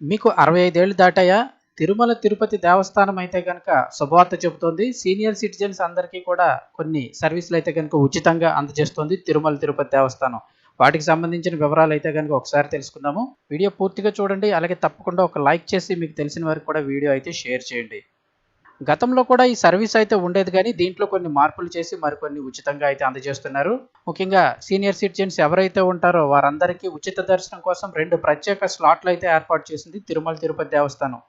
మీకు అరవై ఐదేళ్ళు దాటాయా? తిరుమల తిరుపతి దేవస్థానం అయితే కనుక శుభవార్త చెబుతోంది. సీనియర్ సిటిజన్స్ అందరికీ కూడా కొన్ని సర్వీసులు అయితే కనుక ఉచితంగా అందజేస్తుంది తిరుమల తిరుపతి దేవస్థానం. వాటికి సంబంధించిన వివరాలు అయితే కనుక ఒకసారి తెలుసుకుందాము. వీడియో పూర్తిగా చూడండి. అలాగే తప్పకుండా ఒక లైక్ చేసి మీకు తెలిసిన వారికి కూడా వీడియో అయితే షేర్ చేయండి. గతంలో కూడా ఈ సర్వీస్ అయితే ఉండేది కానీ దీంట్లో కొన్ని మార్పులు చేసి మరికొన్ని ఉచితంగా అయితే అందజేస్తున్నారు. ముఖ్యంగా సీనియర్ సిటిజన్స్ ఎవరైతే ఉంటారో వారందరికీ ఉచిత దర్శనం కోసం రెండు ప్రత్యేక స్లాట్లు అయితే ఏర్పాటు చేసింది తిరుమల తిరుపతి దేవస్థానం.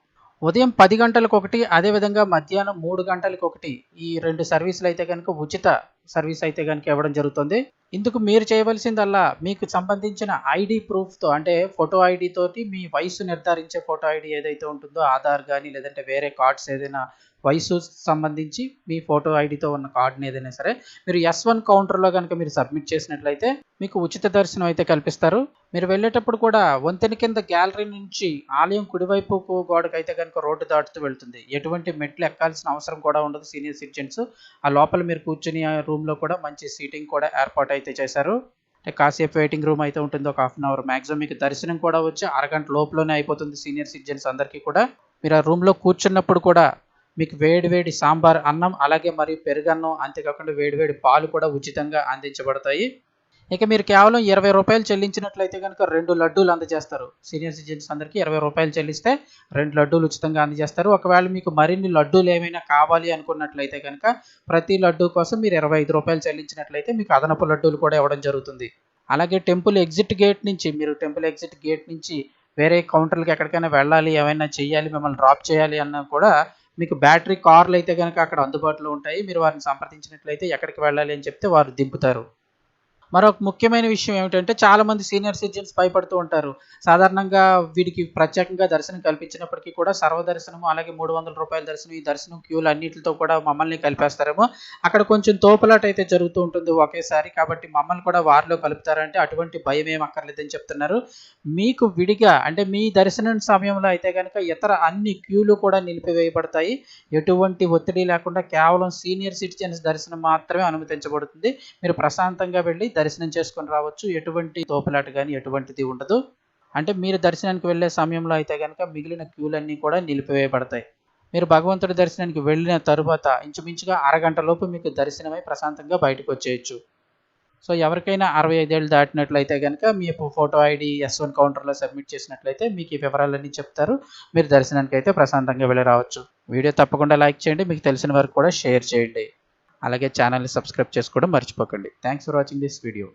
ఉదయం పది గంటలకు ఒకటి అదేవిధంగా మధ్యాహ్నం మూడు గంటలకు ఒకటి ఈ రెండు సర్వీసులు అయితే కనుక ఉచిత సర్వీస్ అయితే కనుక ఇవ్వడం జరుగుతుంది. ఇందుకు మీరు చేయవలసిందల్లా మీకు సంబంధించిన ఐడి ప్రూఫ్తో అంటే ఫోటో ఐడి తోటి మీ వయసు నిర్ధారించే ఫోటో ఐడి ఏదైతే ఉంటుందో ఆధార్ కానీ లేదంటే వేరే కార్డ్స్ ఏదైనా వయసు సంబంధించి మీ ఫోటో ఐడితో ఉన్న కార్డుని ఏదైనా సరే మీరు ఎస్ వన్ కౌంటర్లో కనుక మీరు సబ్మిట్ చేసినట్లయితే మీకు ఉచిత దర్శనం అయితే కల్పిస్తారు. మీరు వెళ్ళేటప్పుడు కూడా వంతెన కింద గ్యాలరీ నుంచి ఆలయం కుడివైపు గోడకు అయితే కనుక రోడ్డు దాటుతూ వెళ్తుంది. ఎటువంటి మెట్లు ఎక్కాల్సిన అవసరం కూడా ఉండదు. సీనియర్ సిటిజన్స్ ఆ లోపల మీరు కూర్చుని రూమ్లో కూడా మంచి సీటింగ్ కూడా ఏర్పాటు అయితే చేశారు. అంటే కాసేపు వెయిటింగ్ రూమ్ అయితే ఉంటుంది. ఒక హాఫ్ అన్ అవర్ మ్యాక్సిమం మీకు దర్శనం కూడా వచ్చి అరగంట లోపలనే అయిపోతుంది. సీనియర్ సిటిజన్స్ అందరికీ కూడా. మీరు ఆ రూమ్లో కూర్చున్నప్పుడు కూడా మీకు వేడివేడి సాంబార్ అన్నం అలాగే మరియు పెరుగన్నం అంతేకాకుండా వేడివేడి పాలు కూడా ఉచితంగా అందించబడతాయి. ఇక మీరు కేవలం ఇరవై రూపాయలు చెల్లించినట్లయితే కనుక రెండు లడ్డూలు అందజేస్తారు. సీనియర్ సిటిజన్స్ అందరికీ ఇరవై రూపాయలు చెల్లిస్తే రెండు లడ్డూలు ఉచితంగా అందజేస్తారు. ఒకవేళ మీకు మరిన్ని లడ్డూలు ఏమైనా కావాలి అనుకున్నట్లయితే కనుక ప్రతి లడ్డూ కోసం మీరు ఇరవై ఐదు రూపాయలు చెల్లించినట్లయితే మీకు అదనపు లడ్డూలు కూడా ఇవ్వడం జరుగుతుంది. అలాగే టెంపుల్ ఎగ్జిట్ గేట్ నుంచి మీరు టెంపుల్ ఎగ్జిట్ గేట్ నుంచి వేరే కౌంటర్లకు ఎక్కడికైనా వెళ్ళాలి ఏమైనా చేయాలి మిమ్మల్ని డ్రాప్ చేయాలి అన్నా కూడా మీకు బ్యాటరీ కార్లు అయితే కనుక అక్కడ అందుబాటులో ఉంటాయి. మీరు వారిని సంప్రదించినట్లయితే ఎక్కడికి వెళ్ళాలి అని చెప్తే వారు దింపుతారు. మరొక ముఖ్యమైన విషయం ఏమిటంటే చాలా మంది సీనియర్ సిటిజన్స్ భయపడుతూ ఉంటారు. సాధారణంగా వీడికి ప్రత్యేకంగా దర్శనం కల్పించినప్పటికీ కూడా సర్వదర్శనము అలాగే మూడు వందల రూపాయల దర్శనం ఈ దర్శనం క్యూలు అన్నింటితో కూడా మమ్మల్ని కలిపేస్తారేమో. అక్కడ కొంచెం తోపులాట అయితే జరుగుతూ ఉంటుంది ఒకేసారి కాబట్టి మమ్మల్ని కూడా వారిలో కలుపుతారంటే అటువంటి భయం ఏం అక్కర్లేదని చెప్తున్నారు. మీకు విడిగా అంటే మీ దర్శనం సమయంలో అయితే కనుక ఇతర అన్ని క్యూలు కూడా నిలిపివేయబడతాయి. ఎటువంటి ఒత్తిడి లేకుండా కేవలం సీనియర్ సిటిజన్స్ దర్శనం మాత్రమే అనుమతించబడుతుంది. మీరు ప్రశాంతంగా వెళ్ళి దర్శనం చేసుకొని రావచ్చు. ఎటువంటి తోపులాట కానీ ఎటువంటిది ఉండదు. అంటే మీరు దర్శనానికి వెళ్ళే సమయంలో అయితే కనుక మిగిలిన క్యూలన్నీ కూడా నిలిపివేయబడతాయి. మీరు భగవంతుడి దర్శనానికి వెళ్ళిన తరువాత ఇంచుమించుగా అరగంటలోపు మీకు దర్శనమై ప్రశాంతంగా బయటకు వచ్చేయచ్చు. సో ఎవరికైనా అరవై ఐదేళ్ళు దాటినట్లయితే కనుక మీ ఫోటో ఐడి ఎస్ వన్ కౌంటర్లో సబ్మిట్ చేసినట్లయితే మీకు ఈ వివరాలన్నీ చెప్తారు. మీరు దర్శనానికి అయితే ప్రశాంతంగా వెళ్ళి రావచ్చు. వీడియో తప్పకుండా లైక్ చేయండి. మీకు తెలిసిన వరకు కూడా షేర్ చేయండి. అలాగే ఛానల్ని సబ్స్క్రైబ్ చేసుకోవడం మర్చిపోకండి. Thanks for watching this video